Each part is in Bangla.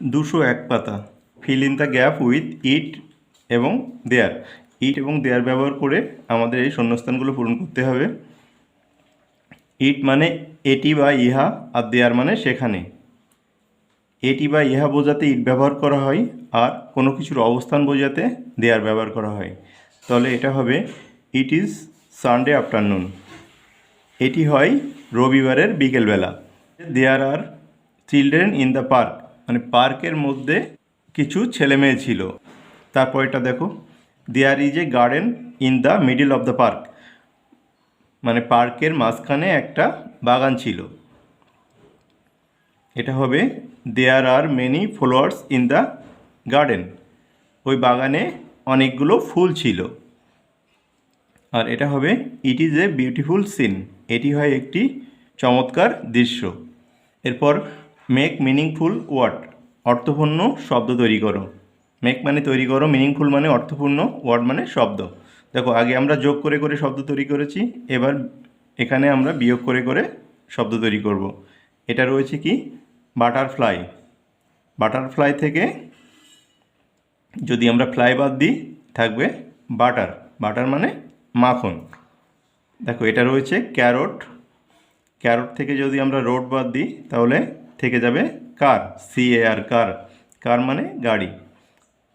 দুশো এক পাতা। Fill in the gap with it এবং দেয়ার ইট এবং দেয়ার ব্যবহার করে আমাদের এই শূন্যস্থানগুলো পূরণ করতে হবে। ইট মানে এটি বা ইহা আর দেয়ার মানে সেখানে। এটি বা ইহা বোঝাতে ইট ব্যবহার করা হয় আর কোনো কিছুর অবস্থান বোঝাতে দেয়ার ব্যবহার করা হয়। তাহলে এটা হবে ইট ইজ সানডে আফটারনুন এটি হয় রবিবারের বিকেলবেলা। There are children in the park মানে পার্কের মধ্যে কিছু ছেলে মেয়ে ছিল। তারপর এটা দেখো। There is a garden in the middle of the park মানে পার্কের মাঝখানে একটা বাগান ছিল। এটা হবে there are many flowers in the garden ওই বাগানে অনেকগুলো ফুল ছিল। আর এটা হবে it is a beautiful scene এটি হয় একটি চমৎকার দৃশ্য। এরপর মেক মিনিংফুল ওয়ার্ড অর্থপূর্ণ শব্দ তৈরি করো। মেক মানে তৈরি করো মিনিংফুল মানে অর্থপূর্ণ ওয়ার্ড মানে শব্দ। দেখো, আগে আমরা যোগ করে করে শব্দ তৈরি করেছি, এবার এখানে আমরা বিয়োগ করে করে শব্দ তৈরি করব। এটা রয়েছে কি? বাটারফ্লাই বাটারফ্লাই থেকে যদি আমরা ফ্লাই বাদ দিই, থাকবে বাটার বাটার মানে মাখন। দেখো, এটা রয়েছে ক্যারট ক্যারট থেকে যদি আমরা রোড বাদ দিই, তাহলে যাবে কার? সি এ আর কার। কার মানে গাড়ি।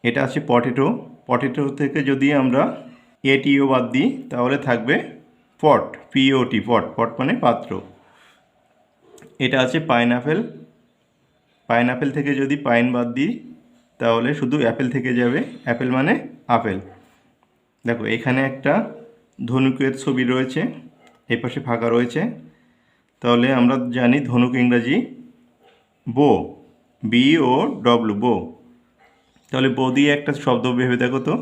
এটা আছে পটেটো। পটেটো থেকে যদি আমরা এটিও বাদ দিই, তাহলে থাকবে পট পিওটি পট। পট মানে পাত্র। এটা আছে পাইনঅ্যাপেল পাইনঅ্যাপেল থেকে যদি পাইন বাদ দিই, তাহলে শুধু অ্যাপেল থেকে যাবে। অ্যাপেল মানে আপেল। দেখো, এখানে একটা ধনুকের ছবি রয়েছে। এই পাশে ফাঁকা রয়েছে। তাহলে আমরা জানি ধনুক ইংরাজি বো বি ও ডব্লু বো। তাহলে বো দিয়ে একটা শব্দ ভেবে দেখো তো।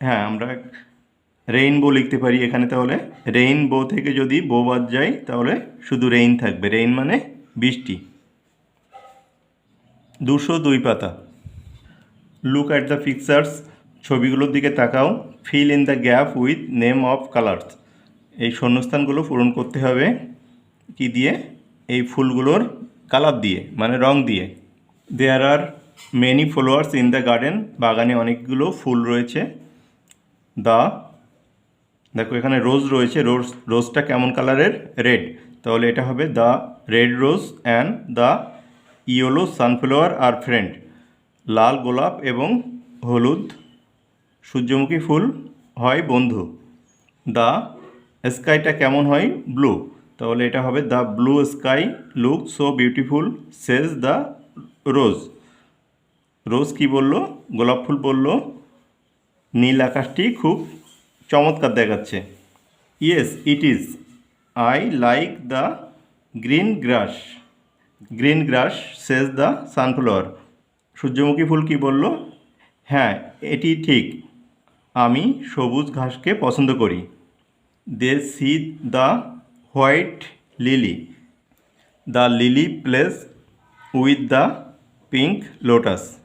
হ্যাঁ আমরা রেইনবো লিখতে পারি এখানে তাহলে। রেইনবো থেকে যদি বো বাদ যায়, তাহলে শুধু রেইন থাকবে। রেইন মানে বৃষ্টি। দুশো দুই পাতা। লুক অ্যাট দ্য পিকচার্স ছবিগুলোর দিকে তাকাও। Fill in the gap with name of colours এই শূন্যস্থানগুলো পূরণ করতে হবে। কি দিয়ে? এই ফুলগুলোর কালার দিয়ে মানে রং দিয়ে। There are many flowers in the garden বাগানে অনেকগুলো ফুল রয়েছে। দ্য দেখো এখানে রোজ রয়েছে। রোজ রোজটা কেমন কালারের? রেড তাহলে এটা হবে the red rose and the yellow sunflower are friend লাল গোলাপ এবং হলুদ সূর্যমুখী ফুল হয় বন্ধু। দ্য স্কাইটা কেমন হয়? ব্লু তাহলে এটা হবে the blue sky look so beautiful says the rose rose কি বলল? গোলাপ ফুল বলল? নীল আকাশটি খুব চমৎকার দেখাচ্ছে। Yes it is I like the green grass green grass says the sunflower সূর্যমুখী ফুল কি বলল? হ্যাঁ এটি ঠিক। আমি সবুজ ঘাসকে পছন্দ করি। They see the white lily. The lily plays with the pink lotus.